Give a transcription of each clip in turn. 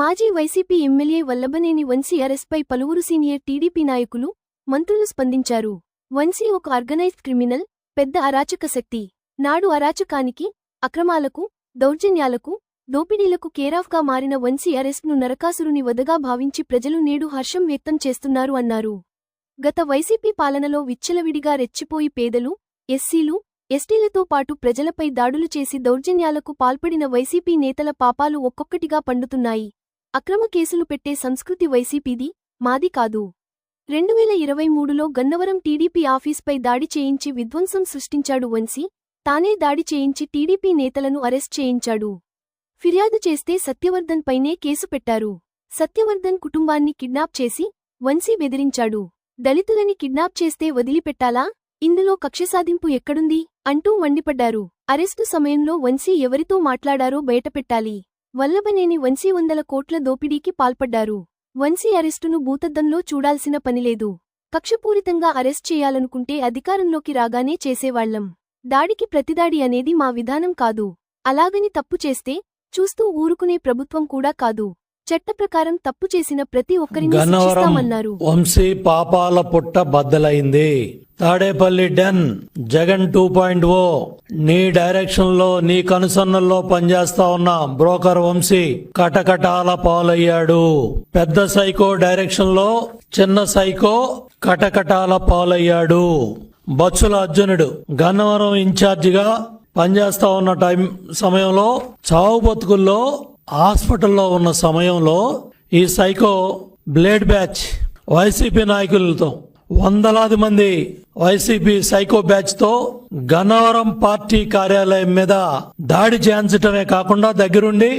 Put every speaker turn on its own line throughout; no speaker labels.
మాజీ YCP MLA Vallabhaneni Vamsi అరెస్ట్పై పలువురు సీనియర్ టీడీపీ నాయకులు మంత్రులు స్పందించారు. వంశీ ఒక ఆర్గనైజ్డ్ క్రిమినల్ పెద్ద అరాచక శక్తి. నాడు అరాచకానికి అక్రమాలకు దౌర్జన్యాలకు దోపిడీలకు కేరాఫ్గా మారిన వంశీ అరెస్ట్ను నరకాసురుని వదగా భావించి ప్రజలు నేడు హర్షం వ్యక్తం చేస్తున్నారు అన్నారు. గత వైసీపీ పాలనలో విచ్చలవిడిగా రెచ్చిపోయి పేదలు ఎస్సీలు ఎస్టీలతో పాటు ప్రజలపై దాడులు చేసి దౌర్జన్యాలకు పాల్పడిన వైసీపీ నేతల పాపాలు ఒక్కొక్కటిగా పండుతున్నాయి. అక్రమ కేసులు పెట్టే సంస్కృతి వైసీపీది మాది కాదు. రెండువేల ఇరవై మూడులో గన్నవరం టీడీపీ ఆఫీస్పై దాడి చేయించి విధ్వంసం సృష్టించాడు వంశీ తానే దాడి చేయించి టీడీపీ నేతలను అరెస్ట్ చేయించాడు. ఫిర్యాదు చేస్తే సత్యవర్ధన్ పైనే కేసు పెట్టారు. సత్యవర్ధన్ కుటుంబాన్ని కిడ్నాప్ చేసి వంశీ బెదిరించాడు. దళితులని కిడ్నాప్ చేస్తే వదిలిపెట్టాలా? ఇందులో కక్షసాధింపు ఎక్కడుంది? అంటూ మండిపడ్డారు. అరెస్టు సమయంలో వంశీ ఎవరితో మాట్లాడారో బయటపెట్టాలి. వల్లభనేని వంశీ వందల కోట్ల దోపిడీకి పాల్పడ్డారు. వంశీ అరెస్టును భూతద్దంలో చూడాల్సిన పనిలేదు. కక్షపూరితంగా అరెస్ట్ చేయాలనుకుంటే అధికారంలోకి రాగానే చేసేవాళ్ళం. దాడికి ప్రతిదాడి అనేది మా విధానం కాదు. అలాగని తప్పు చేస్తే చూస్తూ ఊరుకునే ప్రభుత్వం కూడా కాదు. చట్టప్రకారం తప్పు చేసిన ప్రతి ఒక్కరిని
గన్నవరం
శిక్షిస్తామన్నారు
వంశీ పాపాల పుట్ట బద్దలైంది. Tadepalli den Jagan two point O. నీ డైరెక్షన్లో నీ కనుసన్నల్లో పనిచేస్తా ఉన్న బ్రోకర్ వంశీ కటకటాల పాలయ్యాడు. పెద్ద సైకో డైరెక్షన్లో చిన్న సైకో కటకటాల పాలయ్యాడు. బచ్చుల అర్జునుడు గన్నవరం ఇన్ఛార్జిగా పనిచేస్తా ఉన్న టైం సమయంలో చావు బతుకుల్లో హాస్పిటల్లో ఉన్న సమయంలో ఈ సైకో బ్లేడ్ బ్యాచ్ వైసీపీ నాయకులతో వందలాది మంది వైసీపీ సైకో బ్యాచ్తో గన్నవరం పార్టీ కార్యాలయం మీద దాడి చేయించటమే కాకుండా దగ్గరుండి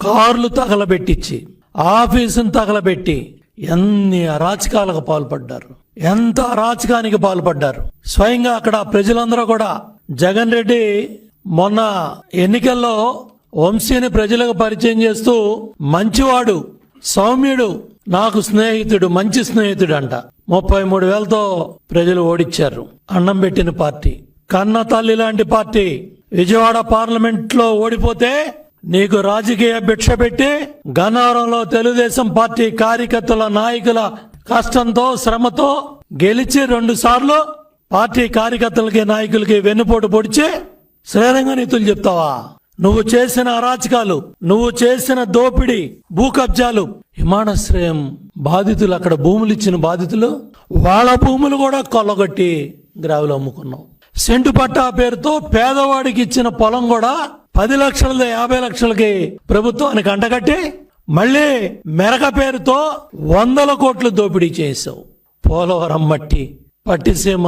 కార్లు తగలబెట్టించి ఆఫీసును తగలబెట్టి ఎన్ని అరాచకాలకు పాల్పడ్డారు? ఎంత అరాచకానికి పాల్పడ్డారు? స్వయంగా అక్కడ ప్రజలందరూ కూడా జగన్ రెడ్డి మొన్న ఎన్నికల్లో వంశీని ప్రజలకు పరిచయం చేస్తూ మంచివాడు సౌమ్యుడు నాకు స్నేహితుడు మంచి స్నేహితుడు అంట. ముప్పై మూడు వేలతో ప్రజలు ఓడిచ్చారు. అన్నం పెట్టిన పార్టీ. కన్న తల్లి లాంటి పార్టీ. విజయవాడ పార్లమెంట్లో ఓడిపోతే నీకు రాజకీయ భిక్ష పెట్టి గన్నవరంలో తెలుగుదేశం పార్టీ కార్యకర్తల నాయకుల కష్టంతో శ్రమతో గెలిచి రెండు సార్లు పార్టీ కార్యకర్తలకి నాయకులకి వెన్నుపోటు పొడిచి శ్రీరంగ నీతులు చెప్తావా? నువ్వు చేసిన అరాచకాలు నువ్వు చేసిన దోపిడీ భూ కబ్జాలు విమానాశ్రయం బాధితులు అక్కడ భూములు ఇచ్చిన బాధితులు వాళ్ళ భూములు కూడా కొల్లగొట్టి గ్రావులు అమ్ముకున్నావు. సెంటు పట్టా పేరుతో పేదవాడికి ఇచ్చిన పొలం కూడా పది లక్షలది యాభై లక్షలకి ప్రభుత్వానికి అంటగట్టి మళ్ళీ మెరక పేరుతో వందల కోట్లు దోపిడీ చేసావు పోలవరం మట్టి పట్టిసీమ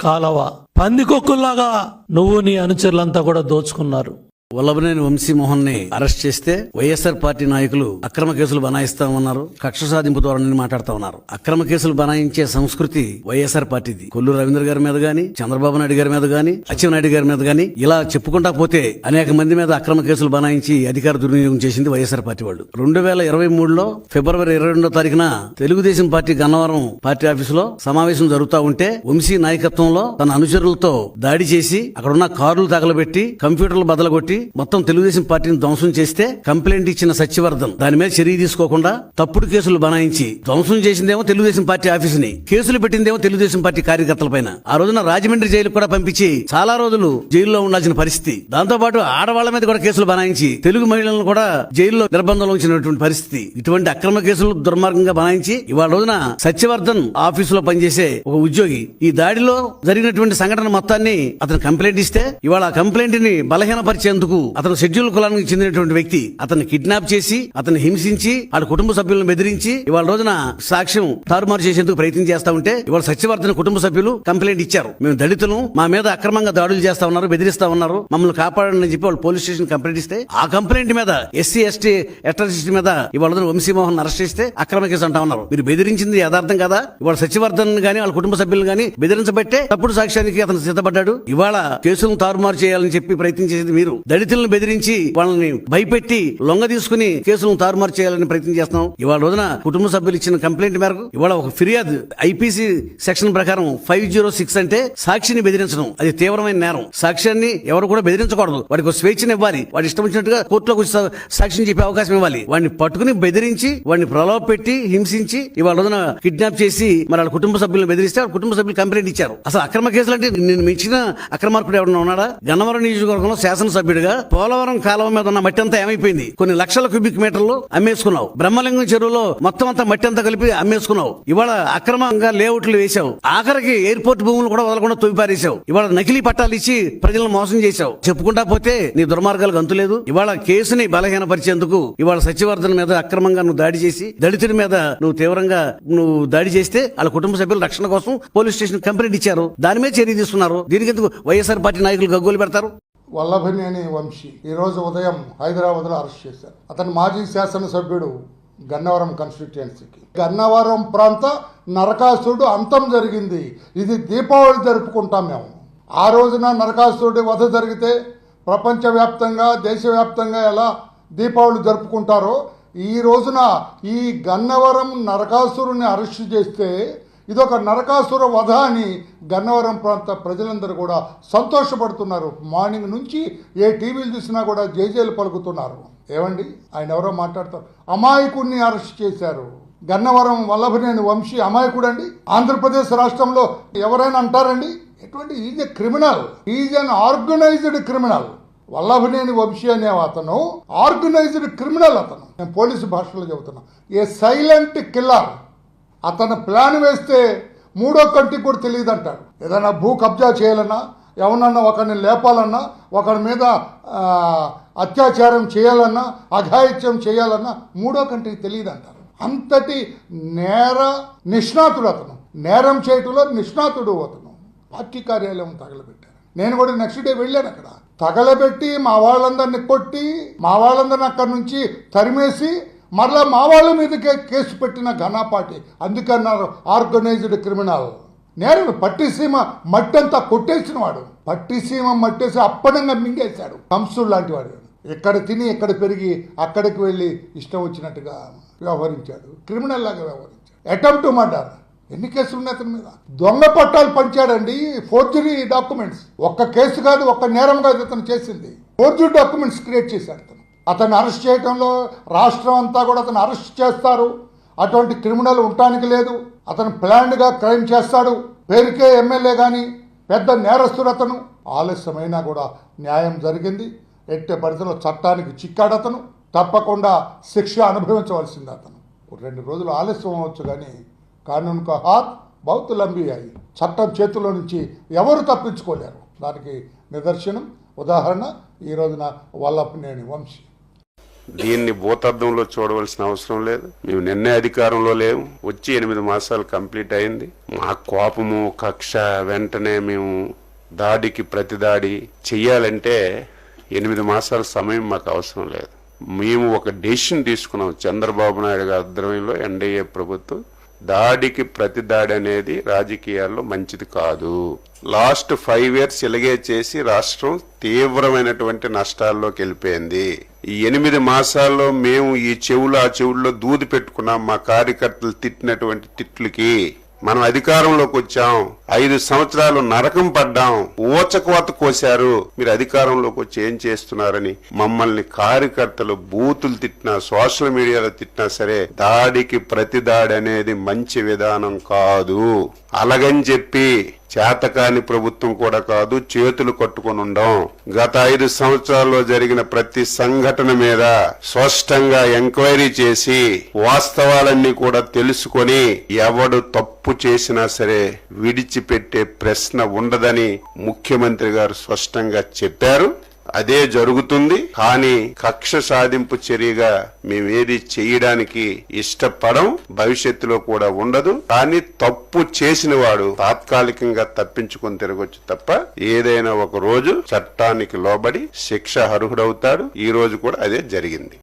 కాలవ పందికొక్కుల్లాగా నువ్వు నీ అనుచరులంతా కూడా దోచుకున్నారు.
వల్లభనేని వంశీమోహన్ని అరెస్ట్ చేస్తే వైఎస్ఆర్ పార్టీ నాయకులు అక్రమ కేసులు బనాయిస్తామన్నారు. కక్ష సాధింపు ధోరణిని మాట్లాడుతా ఉన్నారు. అక్రమ కేసులు బనాయించే సంస్కృతి వైఎస్ఆర్ పార్టీది. కొల్లు రవీంద్ర గారి మీద గాని చంద్రబాబు నాయుడు గారి మీద గాని అచ్చెన్నాయుడు గారి మీద గాని ఇలా చెప్పుకుంటా పోతే అనేక మంది మీద అక్రమ కేసులు బనాయించి అధికార దుర్వినియోగం చేసింది వైఎస్ఆర్ పార్టీ వాళ్ళు. రెండు వేల ఇరవై మూడులో ఫిబ్రవరి ఇరవై రెండో తారీఖున తెలుగుదేశం పార్టీ గన్నవరం పార్టీ ఆఫీసులో సమావేశం జరుగుతా ఉంటే వంశీ నాయకత్వంలో తన అనుచరులతో దాడి చేసి అక్కడున్న కార్లు తగలబెట్టి కంప్యూటర్లు బదలగొట్టి మొత్తం తెలుగుదేశం పార్టీని ధ్వంసం చేస్తే కంప్లైంట్ ఇచ్చిన సత్యవర్ధన్ దాని మీద చర్య తీసుకోకుండా తప్పుడు కేసులు బనాయించి ధ్వంసం చేసిందేమో తెలుగుదేశం పార్టీ ఆఫీసుని కేసులు పెట్టిందేమో తెలుగుదేశం పార్టీ కార్యకర్తల పైన ఆ రోజున రాజమండ్రి జైలు కూడా పంపించి చాలా రోజులు జైల్లో ఉండాల్సిన పరిస్థితి. దాంతో పాటు ఆడవాళ్ళ మీద కూడా కేసులు బనాయించి తెలుగు మహిళలను కూడా జైల్లో నిర్బంధంలో ఉంచినటువంటి పరిస్థితి. ఇటువంటి అక్రమ కేసులు దుర్మార్గంగా బనాయించి ఇవాళ రోజున సత్యవర్ధన్ ఆఫీసులో పనిచేసే ఒక ఉద్యోగి ఈ దాడిలో జరిగినటువంటి సంఘటన మొత్తాన్ని అతను కంప్లైంట్ ఇస్తే ఇవాళ ఆ కంప్లైంట్ని బలహీనపరిచేందుకు అతను షెడ్యూల్ కులానికి చెందినటువంటి వ్యక్తి. అతన్ని కిడ్నాప్ చేసి అతన్ని హింసించి వాళ్ళ కుటుంబ సభ్యులను బెదిరించి ఇవాళ రోజున సాక్ష్యం తారుమారు చేసేందుకు ప్రయత్నం చేస్తా ఉంటే ఇవాళ సత్యవర్ధన కుటుంబ సభ్యులు కంప్లైంట్ ఇచ్చారు. మేము దళితులు మా మీద అక్రమంగా దాడులు చేస్తా ఉన్నారు బెదిరిస్తా ఉన్నారు. మమ్మల్ని కాపాడని చెప్పి వాళ్ళు పోలీస్ స్టేషన్ కంప్లైంట్ ఇస్తే ఆ కంప్లైంట్ మీద ఎస్సీ ఎస్టీ ఎస్టీ మీద ఇవాళ రోజున వంశీమోహన్ అరెస్ట్ చేస్తే అక్రమ కేసు అంటా ఉన్నారు. మీరు బెదిరించింది యథార్థం కదా? ఇవాళ సత్యవర్ధన్ గాని వాళ్ళ కుటుంబ సభ్యులు గాని బెదిరించబట్టే తప్పుడు సాక్ష్యానికి అతను సిద్ధపడ్డాడు. ఇవాళ కేసులను తారుమారు చేయాలని చెప్పి ప్రయత్నం చేసేది మీరు. దళిత దళితులను బెదిరించి వాళ్ళని భయపెట్టి లొంగ తీసుకుని కేసులను తారుమారు చేయాలని ప్రయత్నం చేస్తున్నాం. ఇవాళ రోజున కుటుంబ సభ్యులు ఇచ్చిన కంప్లైంట్ మేరకు ఇవాళ ఒక ఫిర్యాదు ఐపీసీ సెక్షన్ ప్రకారం ఫైవ్ జీరో సిక్స్ అంటే సాక్షిని బెదిరించడం. అది తీవ్రమైన నేరం. సాక్ష్యాన్ని ఎవరు కూడా బెదిరించకూడదు. వాడికి స్వేచ్ఛను ఇవ్వాలి. వాడి ఇష్టం వచ్చినట్టుగా కోర్టులోకి వచ్చి సాక్ష్యం చెప్పే అవకాశం ఇవ్వాలి. వాడిని పట్టుకుని బెదిరించి వాడిని ప్రలోభ పెట్టి హింసించి ఇవాళ రోజున కిడ్నాప్ చేసి మరి వాళ్ళ కుటుంబ సభ్యులను బెదిరిస్తే వాళ్ళ కుటుంబ సభ్యులు కంప్లైంట్ ఇచ్చారు. అసలు అక్రమ కేసులు అంటే నేను మించిన అక్రమార్కుడు ఎవరైనా ఉన్నాడా? గన్నవరం నియోజకవర్గంలో శాసనసభ్యుడు శాసనసభ్యుడిగా పోలవరం కాలువ మీద ఉన్న మట్టి అంతా ఏమైపోయింది? కొన్ని లక్షల క్యూబిక్ మీటర్లు అమ్మేసుకున్నావు. బ్రహ్మలింగం చెరువులో మొత్తం అంతా మట్టి అంతా కలిపి అమ్మేసుకున్నావు. ఇవాళ అక్రమంగా లేఅవుట్లు వేశావు. ఆఖరికి ఎయిర్పోర్ట్ భూములు కూడా వదలకుండా తొలిపారేశావు ఇవాళ నకిలీ పట్టాలు ఇచ్చి ప్రజలను మోసం చేశావు. చెప్పుకుంటా పోతే నీ దుర్మార్గాలకు అంతులేదు ఇవాళ కేసుని బలహీనపరిచేందుకు ఇవాళ సత్యవర్ధన్ మీద అక్రమంగా నువ్వు దాడి చేసి దళితుడి మీద నువ్వు తీవ్రంగా నువ్వు దాడి చేస్తే వాళ్ళ కుటుంబ సభ్యుల రక్షణ కోసం పోలీస్ స్టేషన్ కంప్లైంట్ ఇచ్చారు. దాని మీద చర్య తీసుకున్నారు. దీనికి ఎందుకు వైఎస్ఆర్ పార్టీ నాయకులు గగ్గోలు పెడతారు?
వల్లభనేని వంశీ. ఈరోజు ఉదయం హైదరాబాద్లో అరెస్ట్ చేశారు. అతను మాజీ శాసనసభ్యుడు గన్నవరం కాన్స్టిట్యుయెన్సీకి గన్నవరం ప్రాంత నరకాసురుడు అంతం జరిగింది. ఇది దీపావళి జరుపుకుంటాం మేము. ఆ రోజున నరకాసురుడి వధ జరిగితే ప్రపంచవ్యాప్తంగా దేశవ్యాప్తంగా ఎలా దీపావళి జరుపుకుంటారో ఈ రోజున ఈ గన్నవరం నరకాసురుని అరెస్ట్ చేస్తే ఇదొక నరకాసుర వధ అని గన్నవరం ప్రాంత ప్రజలందరూ కూడా సంతోషపడుతున్నారు. మార్నింగ్ నుంచి ఏ టీవీలు చూసినా కూడా జేజేలు పలుకుతున్నారు. ఏమండి? ఆయన ఎవరో మాట్లాడతారు. అమాయకుడిని అరెస్ట్ చేశారు. గన్నవరం వల్లభనేని వంశీ అమాయకుడు అండి ఆంధ్రప్రదేశ్ రాష్ట్రంలో ఎవరైనా అంటారండి? ఎటువంటి is a criminal. Is an organised criminal. Vallabhaneni Vamsi అనే అతను ఆర్గనైజ్డ్ క్రిమినల్ అతను. నేను పోలీసు భాషలో చెబుతున్నా. A silent killer. అతను ప్లాన్ వేస్తే మూడో కంటికి కూడా తెలియదు అంటాడు ఏదైనా భూ కబ్జా చేయాలన్నా ఎవరన్నా ఒకరిని లేపాలన్నా ఒకరి మీద అత్యాచారం చేయాలన్నా అఘాయిత్యం చేయాలన్నా మూడో కంటికి తెలియదు అంటారు అంతటి నేర నిష్ణాతుడు అతను. నేరం చేయటంలో నిష్ణాతుడు అతను. పార్టీ కార్యాలయం తగలబెట్టారు. నేను కూడా నెక్స్ట్ డే వెళ్ళాను అక్కడ. తగలబెట్టి మా వాళ్ళందరిని కొట్టి మా వాళ్ళందరిని అక్కడి నుంచి తరిమేసి మరలా మా వాళ్ళ మీదకే కేసు పెట్టిన ఘనాపాటి అందుకన్నారు ఆర్గనైజ్డ్ క్రిమినల్. నేరం పట్టిసీమ మట్టంతా కొట్టేసిన వాడు. పట్టిసీమ మట్టేసి అప్పడంగా మింగేశాడు. కంసుడు లాంటి వాడు. ఎక్కడ తిని ఎక్కడ పెరిగి అక్కడికి వెళ్ళి ఇష్టం వచ్చినట్టుగా వ్యవహరించాడు. క్రిమినల్ లాగా వ్యవహరించాడు. అటెంప్ట్ మర్డర్ ఎన్ని కేసులు ఉన్నాయి అతని మీద? దొంగ పట్టాలు పంచాడండి. Forgery documents. ఒక్క కేసు కాదు ఒక్క నేరం కాదు అతను చేసింది. ఫోర్జరీ డాక్యుమెంట్స్ క్రియేట్ చేశాడు అతను. అతను అరెస్ట్ చేయడంలో రాష్ట్రం అంతా కూడా అతను అరెస్ట్ చేస్తారు. అటువంటి క్రిమినల్ ఉండటానికి లేదు. అతను ప్లాన్డ్గా క్రైమ్ చేస్తాడు. పేరుకే ఎమ్మెల్యే కానీ పెద్ద నేరస్తుడు అతను. ఆలస్యమైనా కూడా న్యాయం జరిగింది. ఎట్టే పరిధిలో చట్టానికి చిక్కాడు అతను. తప్పకుండా శిక్ష అనుభవించవలసింది అతను. రెండు రోజులు ఆలస్యం అవ్వచ్చు కానీ కానూన్ కా హాత్ బౌత్ లంబీ అయి చట్టం చేతిలో నుంచి ఎవరు తప్పించుకోలేరు. దానికి నిదర్శనం ఉదాహరణ ఈ రోజున వల్లభనేని వంశీ.
దీన్ని భూతద్దంలో చూడవలసిన అవసరం లేదు. మేము నిన్నే అధికారంలో లేము వచ్చి ఎనిమిది మాసాలు కంప్లీట్ అయింది. మా కోపము కక్ష వెంటనే మేము దాడికి ప్రతిదాడి చెయ్యాలంటే ఎనిమిది మాసాల సమయం మాకు అవసరం లేదు. మేము ఒక డెసిషన్ తీసుకున్నాం. చంద్రబాబు నాయుడు గారి ఆధ్వర్యంలో ఎన్డీఏ ప్రభుత్వం. దాడికి ప్రతి దాడి అనేది రాజకీయాల్లో మంచిది కాదు. లాస్ట్ ఫైవ్ ఇయర్స్ ఇలాగే చేసి రాష్ట్రం తీవ్రమైనటువంటి నష్టాల్లోకి వెళ్ళిపోయింది. ఈ ఎనిమిది మాసాల్లో మేము ఈ చెవులు ఆ చెవుల్లో దూది పెట్టుకున్నాం మా కార్యకర్తలు తిట్టినటువంటి తిట్లకి. మనం అధికారంలోకి వచ్చాం. ఐదు సంవత్సరాలు నరకం పడ్డాం. ఊచకోత కోశారు. మీరు అధికారంలోకి వచ్చి ఏం చేస్తున్నారని మమ్మల్ని కార్యకర్తలు బూతులు తిట్టినా సోషల్ మీడియాలో తిట్టినా సరే దాడికి ప్రతి దాడి అనేది మంచి విధానం కాదు. అలాగని చెప్పి చేతకాని ప్రభుత్వం కూడా కాదు చేతులు కట్టుకొని ఉండం. గత ఐదు సంవత్సరాల్లో జరిగిన ప్రతి సంఘటన మీద స్పష్టంగా ఎంక్వైరీ చేసి వాస్తవాలన్నీ కూడా తెలుసుకొని ఎవడు తప్పు చేసినా సరే విడిచిపెట్టే ప్రశ్న ఉండదని ముఖ్యమంత్రి గారు స్పష్టంగా చెప్పారు. అదే జరుగుతుంది. కానీ కక్ష సాధింపు చర్యగా మేమేది చేయడానికి ఇష్టపడం భవిష్యత్తులో కూడా ఉండదు. కానీ తప్పు చేసిన వాడు తాత్కాలికంగా తప్పించుకొని తిరగొచ్చు తప్ప ఏదైనా ఒక రోజు చట్టానికి లోబడి శిక్ష అర్హుడవుతాడు. ఈ రోజు కూడా అదే జరిగింది.